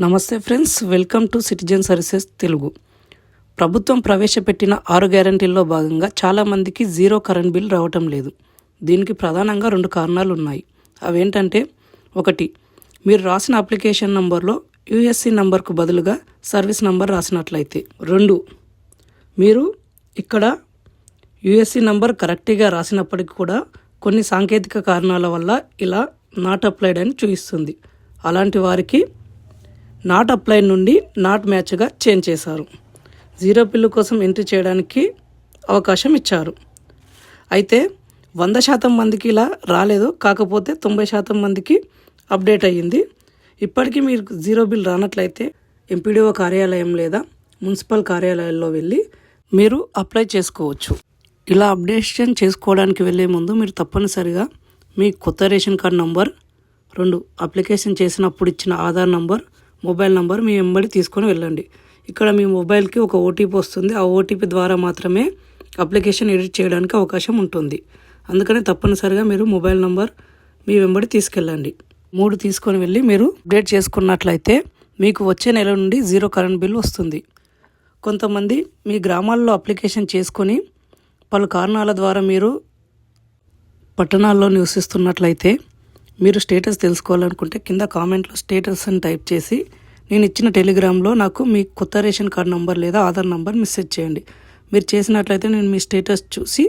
నమస్తే friends welcome to citizen services Telugu. ప్రభుత్వం ప్రవేశపెట్టిన ఆరు గ్యారంటీల్లో భాగంగా చాలామందికి జీరో కరెంట్ బిల్ రావటం లేదు. దీనికి ప్రధానంగా రెండు కారణాలు ఉన్నాయి. అవేంటంటే ఒకటి మీరు రాసిన అప్లికేషన్ నంబర్లో యుఎస్సి నంబర్కు బదులుగా సర్వీస్ నంబర్ రాసినట్లయితే. రెండు మీరు ఇక్కడ యుఎస్సి నంబర్ కరెక్ట్గా రాసినప్పటికీ కూడా కొన్ని సాంకేతిక కారణాల వల్ల ఇలా నాట్ అప్లైడ్ అని చూపిస్తుంది. అలాంటి వారికి నాట్ అప్లై నుండి నాట్ మ్యాచ్గా చేంజ్ చేశారు. జీరో బిల్లు కోసం ఎంట్రీ చేయడానికి అవకాశం ఇచ్చారు. అయితే వంద శాతం మందికి ఇలా రాలేదు. కాకపోతే తొంభై శాతం మందికి అప్డేట్ అయ్యింది. ఇప్పటికీ మీరు జీరో బిల్ రానట్లయితే ఎంపీడీఓ కార్యాలయం లేదా మున్సిపల్ కార్యాలయాల్లో వెళ్ళి మీరు అప్లై చేసుకోవచ్చు. ఇలా అప్డేషన్ చేసుకోవడానికి వెళ్ళే ముందు మీరు తప్పనిసరిగా మీ కొత్త రేషన్ కార్డ్ నంబర్ రెండు అప్లికేషన్ చేసినప్పుడు ఇచ్చిన ఆధార్ నంబర్ మొబైల్ నంబర్ మీ వెంబడి తీసుకొని వెళ్ళండి. ఇక్కడ మీ మొబైల్కి ఒక ఓటీపీ వస్తుంది. ఆ ఓటీపీ ద్వారా మాత్రమే అప్లికేషన్ ఎడిట్ చేయడానికి అవకాశం ఉంటుంది. అందుకనే తప్పనిసరిగా మీరు మొబైల్ నంబర్ మీ వెంబడి తీసుకెళ్ళండి. మూడు తీసుకొని వెళ్ళి మీరు అప్డేట్ చేసుకున్నట్లయితే మీకు వచ్చే నెల నుండి జీరో కరెంట్ బిల్ వస్తుంది. కొంతమంది మీ గ్రామాల్లో అప్లికేషన్ చేసుకొని పలు కారణాల ద్వారా మీరు పట్టణాల్లో నివసిస్తున్నట్లయితే మీరు స్టేటస్ తెలుసుకోవాలనుకుంటే కింద కామెంట్లో స్టేటస్ అని టైప్ చేసి నేను ఇచ్చిన టెలిగ్రామ్లో నాకు మీ కొత్త రేషన్ కార్డ్ నంబర్ లేదా ఆధార్ నంబర్ మెసేజ్ చేయండి. మీరు చేసినట్లయితే నేను మీ స్టేటస్ చూసి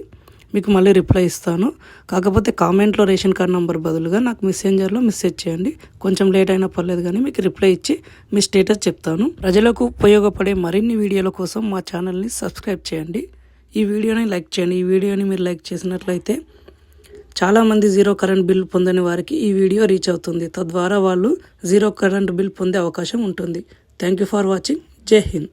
మీకు మళ్ళీ రిప్లై ఇస్తాను. కాకపోతే కామెంట్లో రేషన్ కార్డ్ నంబర్ బదులుగా నాకు మెసెంజర్లో మెసేజ్ చేయండి. కొంచెం లేట్ అయినా పర్లేదు కానీ మీకు రిప్లై ఇచ్చి మీ స్టేటస్ చెప్తాను. ప్రజలకు ఉపయోగపడే మరిన్ని వీడియోల కోసం మా ఛానల్ని సబ్స్క్రైబ్ చేయండి. ఈ వీడియోని లైక్ చేయండి. ఈ వీడియోని మీరు లైక్ చేసినట్లయితే చాలామంది జీరో కరెంట్ బిల్ పొందని వారికి ఈ వీడియో రీచ్ అవుతుంది. తద్వారా వాళ్ళు జీరో కరెంట్ బిల్ పొందే అవకాశం ఉంటుంది. Thank you for watching. Jai Hind.